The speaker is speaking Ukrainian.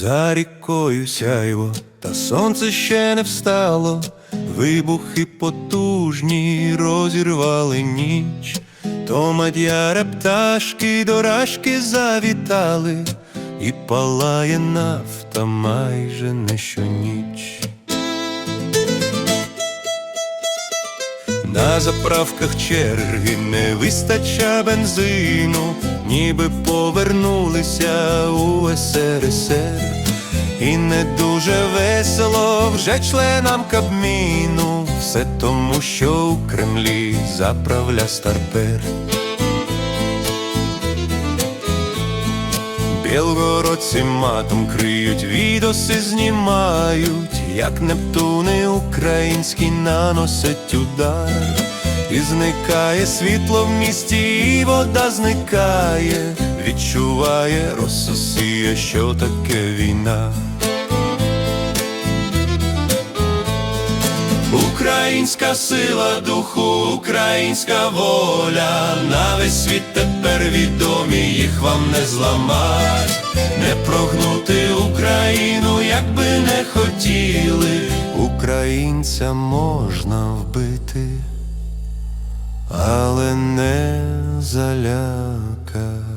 За рікою сяйво, та сонце ще не встало, вибухи потужні розірвали ніч, то мадяра пташки до рашки завітали, і палає нафта майже не щоніч. На заправках черги не вистача бензину, ніби повернулися у СРСР. І не дуже весело вже членам Кабміну, все тому, що у Кремлі заправля старпер. Білгородці матом криють, відоси знімають, як Нептуни українські наносять удар, і зникає світло в місті, вода зникає, відчуває Рососія, що таке війна. Українська сила духу, українська воля, на весь світ тепер відомі, їх вам не зламать, не прогнути Україну, як би не хотіли, українця можна вбити, але не залякать.